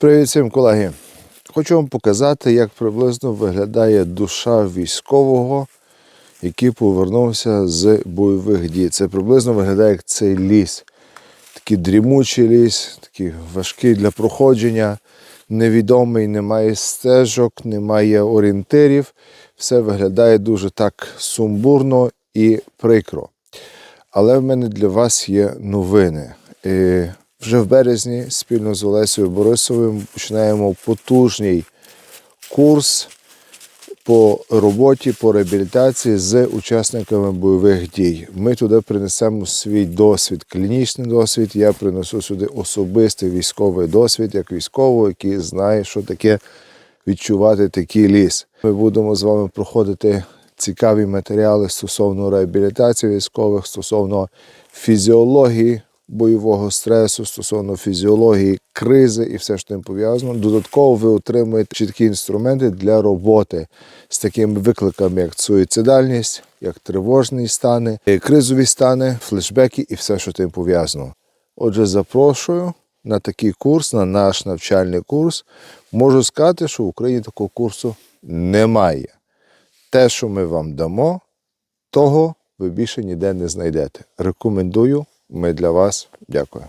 Привіт всім, колеги! Хочу вам показати, як приблизно виглядає душа військового, який повернувся з бойових дій. Це приблизно виглядає як цей ліс. Такий дрімучий ліс, такий важкий для проходження, невідомий, немає стежок, немає орієнтирів. Все виглядає дуже так сумбурно і прикро. Але в мене для вас є новини. Вже в березні спільно з Олесею Борисовим починаємо потужний курс по роботі, по реабілітації з учасниками бойових дій. Ми туди принесемо свій досвід, клінічний досвід. Я принесу сюди особистий військовий досвід, як військовий, який знає, що таке відчувати такий ліс. Ми будемо з вами проходити цікаві матеріали стосовно реабілітації військових, стосовно фізіології бойового стресу, стосовно фізіології кризи і все, що тим пов'язано. Додатково ви отримуєте чіткі інструменти для роботи з такими викликами, як суїцидальність, як тривожні стани, кризові стани, флешбеки і все, що тим пов'язано. Отже, запрошую на такий курс, на наш навчальний курс. Можу сказати, що в Україні такого курсу немає. Те, що ми вам дамо, того ви більше ніде не знайдете. Рекомендую, ми для вас. Дякую.